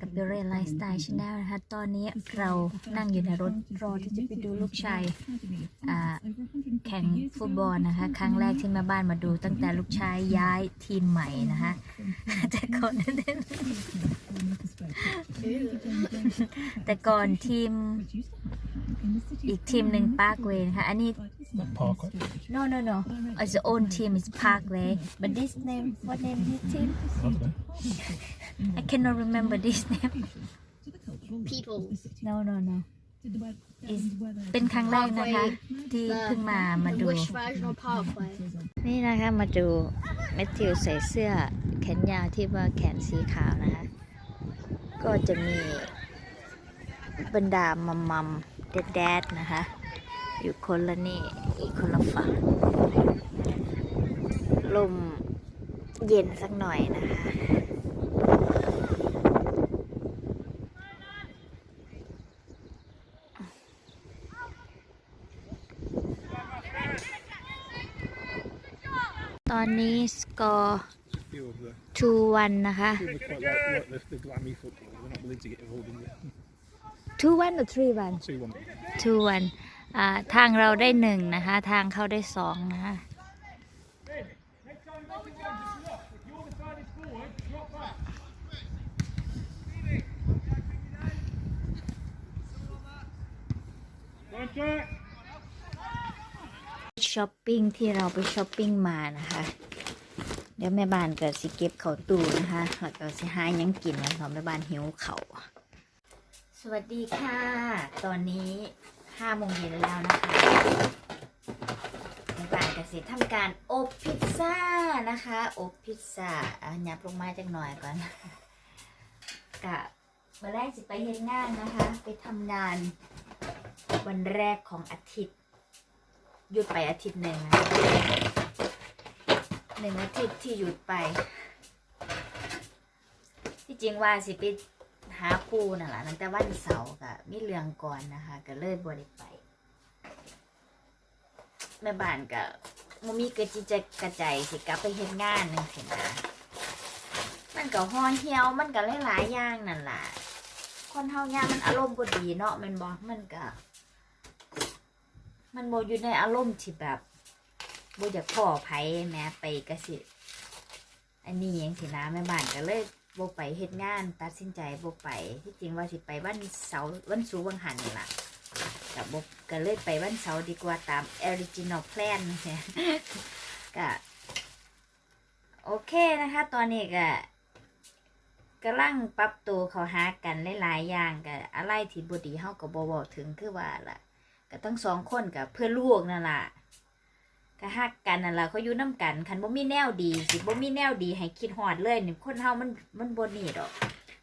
กับเบเรไลฟ์สไตล์ชาแนลนะคะ ตอนนี้เรานั่งอยู่ในรถรอที่จะไปดูลูกชายแข่งฟุตบอลนะคะ ครั้งแรกที่มาบ้านมาดูตั้งแต่ลูกชายย้ายทีมใหม่นะคะแต่ก่อนแต่ก่อนทีม อีกทีมหนึ่งปาร์กเวย์นะคะอันนี้ Parkway. no no no it's the own team is Parkway but this name what name this team Okay. I cannot remember this name people. no no no is เป็นครั้งแรกนะคะ ที่เพิ่งมามา The ดู Wish Vaginal Pathway. นี่นะคะมาดูแมทธิวใส่เสื้อแขนยาวที่ว่าแขนสีขาวนะคะ ก็จะมีบรรดามัมมัม แดดแดดนะคะ อยู่คนละนี่อีกคนละฝั่งลมเย็นสักหน่อยนะคะตอนนี้สกอร์ Few of the 2-1นะคะ few of the quite like, like the, the glammy football. They're not willing to get involved in it. 2-1หรือ3-1 Two one. 2-1อ่าทางเราได้หนึ่งนะคะ ทางเขาได้สองนะคะช้อปปิ้งที่เราไปช้อปปิ้งมานะคะ เดี๋ยวแม่บ้านก็สิเก็บเขาตู้นะคะแล้วก็สิหาหยังกินแล้วพอแม่บ้านหิวเขาว สวัสดีค่ะ ตอนนี้ห้าโมงเย็นแล้วนะคะแม่านก็สิทำการอบพิซซ่านะคะ อบพิซซ่าอะยับลงมาจักหน่อยก่อนกะเมื่อแรกสิไปเฮ็ดงานนะคะ ไปทำงานวันแรกของอาทิตย์ หยุดไปอาทิตย์หนึ่งนะหนึ่งอาทิตย์ที่หยุดไป ที่จริงว่าสิไป หาครูน่ะแหละตั้งแต่วันเสาร์ก็มีเรื่องก่อนนะคะ ก็เลยบ่ได้ไปแม่บ้านก็มมีกระจิจะกระใจสิกลับไปเฮ็ดงานนึงสินะมันก็ฮ้อนเหี่ยวมันก็หลายๆอย่างนั่นล่ะ คนเฮาย่างมันอารมณ์บ่ดีเนาะมันบ่มันก็มันโมอยู่ในอารมณ์ที่แบบโบอยากพ่อไผแม้ไปกสิ อันนี้ยังสินะแม่บ้านก็เลย บไปเฮ็ดงาน ตัดสินใจโบไปที่จริงว่าสิไปวันเสาร์วันสูวันหันนี่ล่ะกับโบก็เลยไปวันเสาร์ดีกว่าตาม original plan เนี่ยก็โอเคนะคะ ตอนนี้ก็กำลังปรับตัวเขาหากันหลายๆอย่างก็อะไรที่บดีเฮาก็บ่บอกถึงคือว่าล่ะ ก็ทั้งสองคนกับเพื่อนลูกนั่นแหละ ก็ฮักกันนั่นแหละเขาอยู่น้ำกันคันบ่มีแนวดีสิบ่มีแนวดีให้คิดฮอดเลยนี่คนเฮามันมันบ่นี่ดอก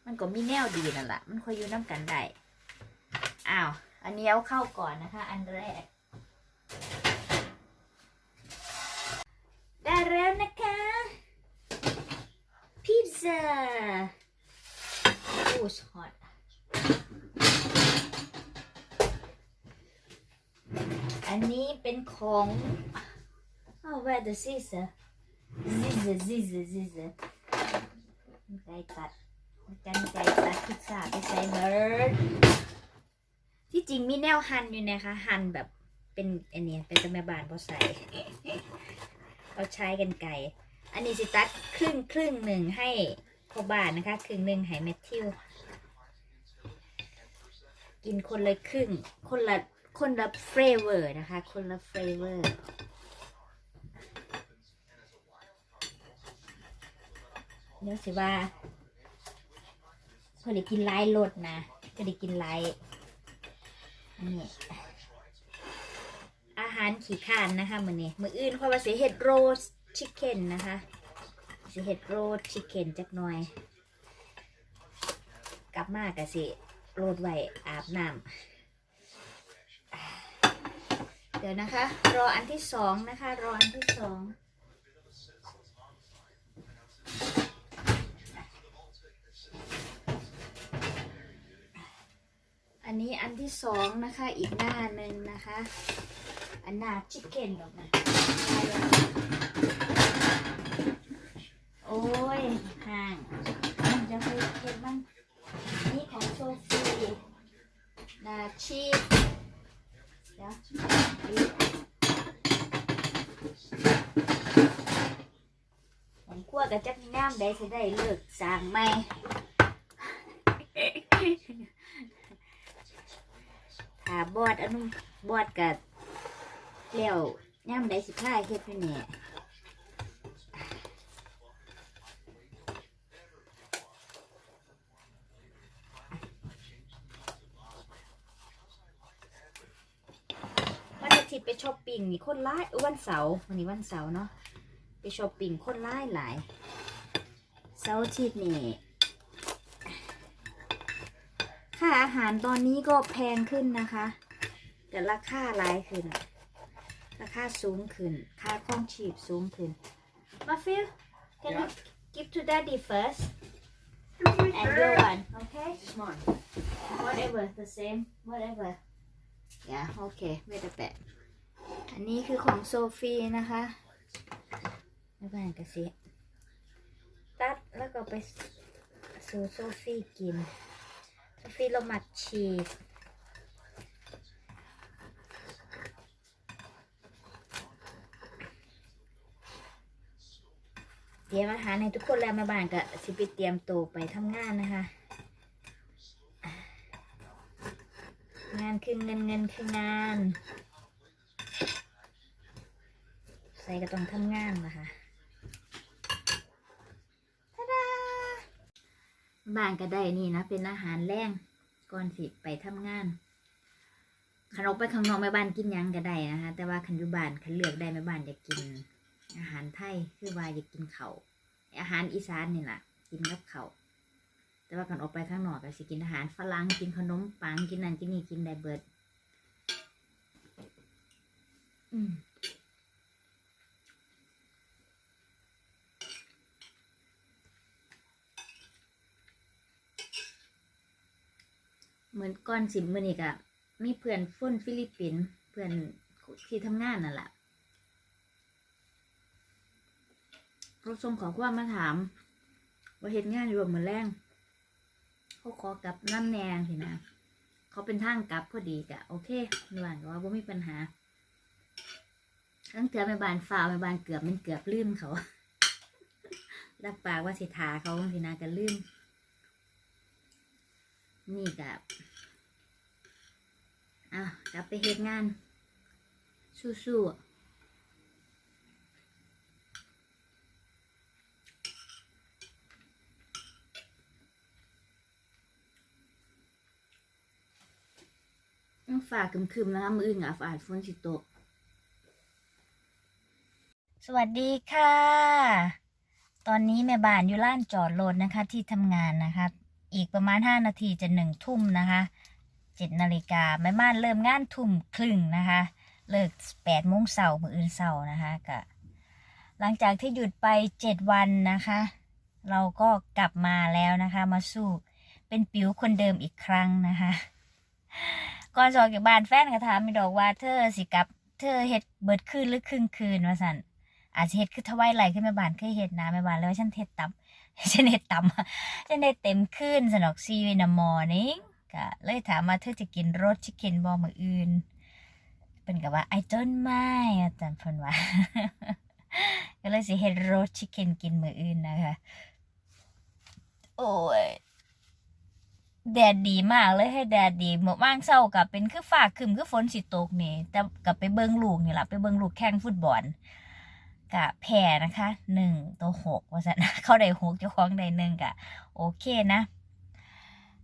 มันก็มีแนวดีนั่นแหละมันค่อยอยู่น้ำกันได้อ้าวอันนี้เอาเข้าก่อนนะคะ อันแรก ได้แล้วนะคะพิซซ่าโอ้ฮอตอันนี้เป็นของ oh where the scissor scissor scissor scissor กันไกรตัดกันไกรตัดพิซซ่าไปใส่เบิร์ดที่จริงมีแนวหั่นอยู่นะคะ หั่นแบบเป็นอันนี้เป็นแต่แม่บ้านพอใส่เราใช้กันไกรอันนี้สิตัดครึ่งครึ่งหนึ่งให้พอบ้านนะคะ ครึ่งหนึ่งให้แมทธิว กินคนละครึ่ง คนละคนละเฟรเวอร์นะคะ คนละเฟรเวอร์ เดี๋ยวสิว่าเขาได้กินไลายรสนะก็ได้กินไลายนนี้อาหารขี่ข้านนะคะมือนี้มืออื่นเขาว่าสิเห็ดโรสชิคเก้นนะคะสิเห็ดโรสชิคเก้นจักหน่อย กลับมากะสิโรดไว้อาบน้ำเดี๋ยวนะคะ รออันที่สองนะคะ รออันที่สอง อันนี้อันที่สองนะคะ อีกหน้าหนึ่งนะคะ อันหน้าชิคเก้นดอกนะโอ้ยห่างมันจะไปเก็บบ้างชีสเดี๋ยวผมคั่วกับจักน้ำได้สิได้เลิกสางไหม ถ้าบอดอันนู้นบอดกับแล้วย่ำได้สิผ้าเฮ็ดอยู่เนี่ยวันอาทิตย์ไปช้อปปิ้งนี่คนร้ายเอ้ยวันเสาร์วันนี้วันเสาร์เนาะไปช้อปปิ้งคนร้ายหลายเสาร์อาทิตย์นี่ ค่าอาหารตอนนี้ก็แพงขึ้นนะคะแต่ราคาหลายขึ้น ราคาสูงขึ้น ค่าครองชีพสูงขึ้น มาฟิล can you give to daddy first and your one okay It's mine. whatever the same whatever yeah okay wait a bit อันนี้คือของโซฟีนะคะแล้วก็กระสิตัดแล้วก็ไปสู่โซฟีกินโซ ฟีเราหมักชีสเตรียมอาหารให้ทุกคนแล้วแม่บ้านก็สิไปเตรียมตัวไปทำงานนะคะ งานคือเงินเงินคืองาน ใส่ก็ต้องทำงานนะคะทาดา บ้านก็ได้นี่นะเป็นอาหารแรงก่อนสิไปทำงานขันออกไปข้างนอกแม่บ้านกินยังก็ได้นะคะแต่ว่าขันยูบ้านขันเลือกได้แม่บ้านอยากกิน อาหารไทยคือว่าอยากกินเขาวอาหารอีสานนี่แหละกินกับเขาวแต่ว่ากันออกไปข้างนอกก็สิกินอาหารฝรั่งกินขนมปังกินนั่นกินนี่กินได้เบิด อืม เหมือนก่อนสิมือนี่กะมีเพื่อนฟุ้นฟิลิปปินส์เพื่อนที่ทำงานนั่นแหละเขาส่งขอความมาถาม ว่าเห็นงานอยู่เหมือนแรงเขาขอกลับน้ำแนงสินะเขาเป็นทางกลับพอดีกะโอเคไม่บานก็ว่าบ่มีปัญหาทั้งเถื่อแม่บานฝ่าวแม่บานเกือบมันเกือบลืมเขารับปากว่าสิทาเขาสินะก็ลืม นี่กับอะกลับไปเฮ็ดงาน สู้ๆยังฝากคึมๆนะคะมืออื่นกับฝาดฝนสิตก สวัสดีค่ะ ตอนนี้แม่บ้านอยู่ล้านจอดรถนะคะ ที่ทำงานนะคะ อีกประมาณ 5 นาทีจะหนึ่งทุ่มนะคะ7นาฬิกาแม่บ้านเริ่มงานทุ่มครึ่งนะคะ เลิก8โมงเสาร์มืออื่นเสาร์นะคะกะหลังจากที่หยุดไป 7 วันนะคะ เราก็กลับมาแล้วนะคะ มาสู้เป็นปิ๋วคนเดิมอีกครั้งนะคะก่อนจะอกจากบ้านแฟนก็ถามมีดอกว่าเธอสิกลับเธอเฮ็ดเบิดคืนหรือครึ่งคืนว่าสันอาจจะเฮ็ดคือทวายไหลขึ้นแม่บ้านเคยเฮ็ดนะแม่บ้านเลยว่าฉันเฮ็ดต่ำ ฉันเฮ็ดต่ำฉันเฮ็ดเต็มคืนสนอกซีวินามอนิ่งก็เลยถามว่าเธอจะกินรสชิคเก้นบอมืออื่น เป็นกับว่าไอ้ต้นไม้อาจารย์พนว่า ก็เลยสิเฮ็ดรสชิคเก้นกินมืออื่นนะคะ โอ้ยแดดดีมากเลยให้แดดดีเมื่อว่างเช้ากับเป็นคือฝากครึมคือฝนสิตกนี่แต่กับไปเบิงลูกนี่แหละไปเบิงลูกแข่งฟุตบอล กะแพ้นะคะหนึ่งตัวหกว่าสันเขาได้หกเจ้าของได้หนึ่งกะโอเคนะ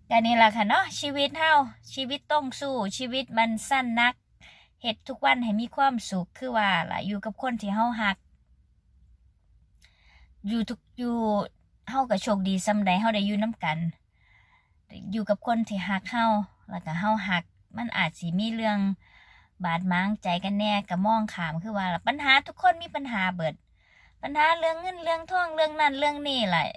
กันนี่แหละค่ะเนาะชีวิตเฮาชีวิตต้องสู้ชีวิตมันสั้นนักเฮ็ดทุกวันให้มีความสุขคือว่าล่ะอยู่กับคนที่เฮาฮัก อยู่ทุกอยู่เฮาก็โชคดีซ้ำใดเฮาได้อยู่นํกัน อยู่กับคนที่ฮักเฮาแล้วก็เฮาฮัก มันอาจสิมีเรื่อง บาดหมางใจกันแน่ก็มองขามคือว่าปัญหาทุกคนมีปัญหาเบิด ปัญหาเรื่องเงินเรื่องทองเรื่องนั้นเรื่องนี้แหละ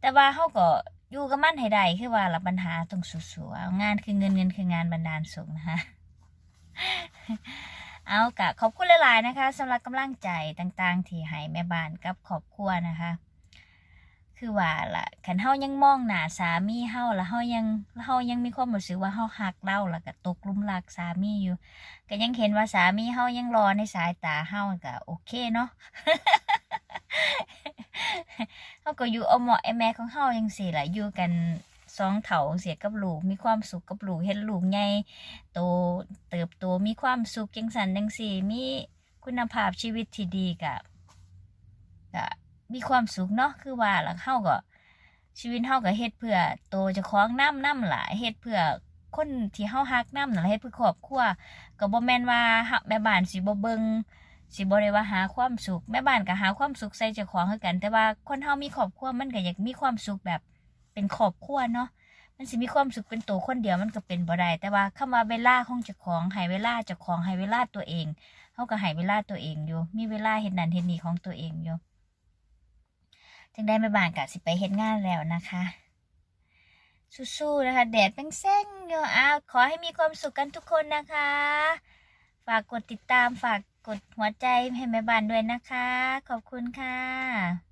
แต่ว่าเฮาก็อยู่กับมันให้ได้คือว่าละปัญหาต้องสู้ๆงานคือเงินเงินคืองานบันดาลสุขนะคะเอากะขอบคุณหลายๆนะคะสำหรับกำลังใจต่างๆ ที่ให้แม่บ้านกับครอบครัวนะคะ คือว่าล่ะคันเฮายังมองหน้าสามีเฮาแล้วเฮายังเฮายังมีความรู้สึกว่าเฮาฮักเราแล้วก็ตกลุมรักสามีอยู่ ก็ยังเห็นว่าสามีเฮายังรอในสายตาเฮาก็โอเคเนาะเฮาก็อยู่เอาเหมาะไอแม่ของเฮาจังซี่ล่ะอยู่กันสองเฒ่าเสียกับลูกมีความสุขกับลูกเห็นลูกใหญ่โตเติบโตมีความสุขจังสันจังซี่มีคุณภาพชีวิตที่ดีก็ก็ มีความสุขเนาะคือว่าล่ะเฮาก็ชีวิตเฮาก็เฮ็ดเพื่อโตเจ้าของน้ำน้ำล่ะเฮ็ดเพื่อคนที่เฮาฮักน้ำนั่นล่ะเฮ็ดเพื่อครอบครัวก็บ่แม่นว่าแม่บ้านสิบ่เบิ่งสิบ่ได้ว่าหาความสุขแม่บ้านก็หาความสุขใส่เจ้าของคือกัน แต่ว่าคนเฮามีครอบครัวมันก็อยากมีความสุขแบบเป็นครอบครัวเนาะมันสิมีความสุขเป็นตัวคนเดียวมันก็เป็นบ่ได้แต่ว่าคำว่าเวลาของเจ้าของให้เวลาเจ้าของให้เวลาตัวเองเฮาก็ให้เวลาตัวเองอยู่ มีเวลาเฮ็ดนั่นเฮ็ดนี่ของตัวเองอยู่ จึงได้ไม่บานกับสิไปเฮ็ดงานแล้วนะคะ สู้ๆนะคะแดดเป็นแซงอยู่อ้าวขอให้มีความสุขกันทุกคนนะคะ ฝากกดติดตามฝากกดหัวใจให้แม่บ้านด้วยนะคะ ขอบคุณค่ะ